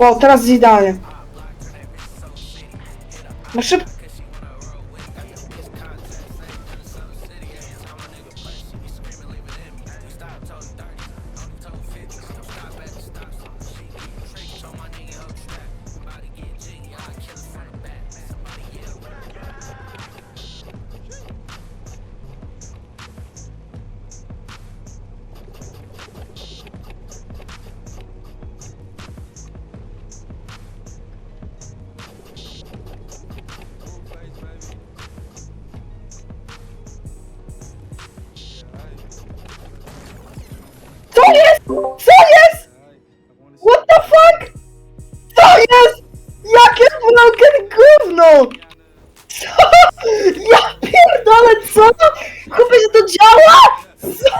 O, teraz Zidane. No szybko. Co jest? Co jest? What the fuck? Co jest? Jakie broken gówno? Co? Ja pierdolę, co? Chłopie, że to działa? Co?